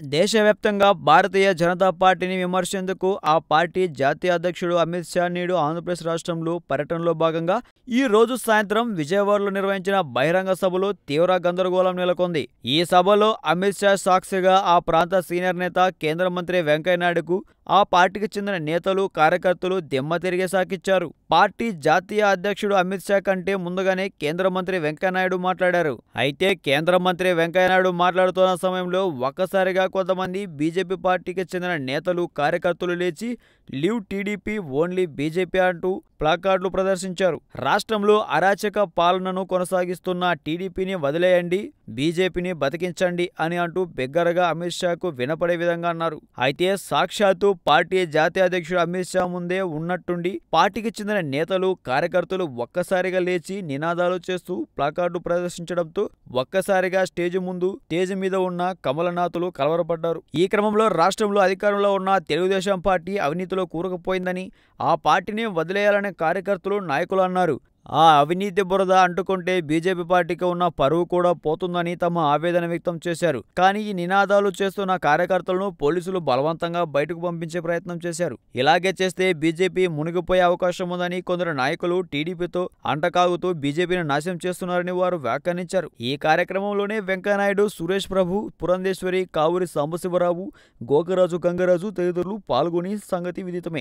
దేశవ్యాప్తంగా భారతీయ జనతా పార్టీని విమర్శేందుకు ఆ పార్టీ జాతీయ అధ్యక్షుడు అమిత్ షా నేడు ఆంధ్రప్రదేశ్ రాష్ట్రంలో పర్యటనలో భాగంగా ఈ రోజు సాయంత్రం విజయవాడలో నిర్వహించిన బహిరంగ సభలో తీవ్ర గందరగోళం నెలకొంది. ఈ సభలో అమిత్ షా సాక్షిగా ఆ ప్రాంత సీనియర్ నేత కేంద్ర మంత్రి వెంకయ్యనాయుడుకు ఆ పార్టీకి చెందిన నేతలు కార్యకర్తలు దిమ్మ తిరిగే సాకిచ్చారు. పార్టీ జాతీయ అధ్యక్షుడు అమిత్ షా కంటే ముందుగానే కేంద్ర మంత్రి వెంకయ్యనాయుడు మాట్లాడారు. అయితే కేంద్ర మంత్రి వెంకయ్యనాయుడు మాట్లాడుతున్న సమయంలో ఒక్కసారిగా కొంతమంది బీజేపీ పార్టీకి చెందిన నేతలు కార్యకర్తలు లేచి లీవ్ టీడీపీ ఓన్లీ బీజేపీ అంటూ ప్లాకార్డులు ప్రదర్శించారు. రాష్ట్రంలో అరాచక పాలనను కొనసాగిస్తున్న టీడీపీని వదిలేయండి బీజేపీని బతికించండి అని అంటూ బిగ్గరగా అమిత్ షాకు వినపడే విధంగా అన్నారు. అయితే సాక్షాత్తు పార్టీ జాతీయ అధ్యక్షుడు అమిత్ షా ముందే ఉన్నట్టుండి పార్టీకి చెందిన నేతలు కార్యకర్తలు ఒక్కసారిగా లేచి నినాదాలు చేస్తూ ప్లాకార్డు ప్రదర్శించడంతో ఒక్కసారిగా స్టేజ్ ముందు స్టేజ్ మీద ఉన్న కమలనాథులు కలవరపడ్డారు. ఈ క్రమంలో రాష్ట్రంలో అధికారంలో ఉన్న తెలుగుదేశం పార్టీ అవినీతిలో కూరుకుపోయిందని ఆ పార్టీని వదిలేయాలనే కార్యకర్తలు నాయకులు అన్నారు. ఆ అవినీతి బురద అంటుకుంటే బీజేపీ పార్టీకి ఉన్న పరువు కూడా పోతుందని తమ ఆవేదన వ్యక్తం చేశారు. కానీ ఈ నినాదాలు చేస్తున్న కార్యకర్తలను పోలీసులు బలవంతంగా బయటకు పంపించే ప్రయత్నం చేశారు. ఇలాగే చేస్తే బీజేపీ మునిగిపోయే అవకాశం ఉందని కొందరు నాయకులు టీడీపీతో అంటకాగుతూ బీజేపీని నాశనం చేస్తున్నారని వారు వ్యాఖ్యానించారు. ఈ కార్యక్రమంలోనే వెంకయ్యనాయుడు సురేష్ ప్రభు పురంధేశ్వరి కావూరి సాంబశివరావు గోకరాజు గంగరాజు తదితరులు పాల్గొని సంగతి విదితమే.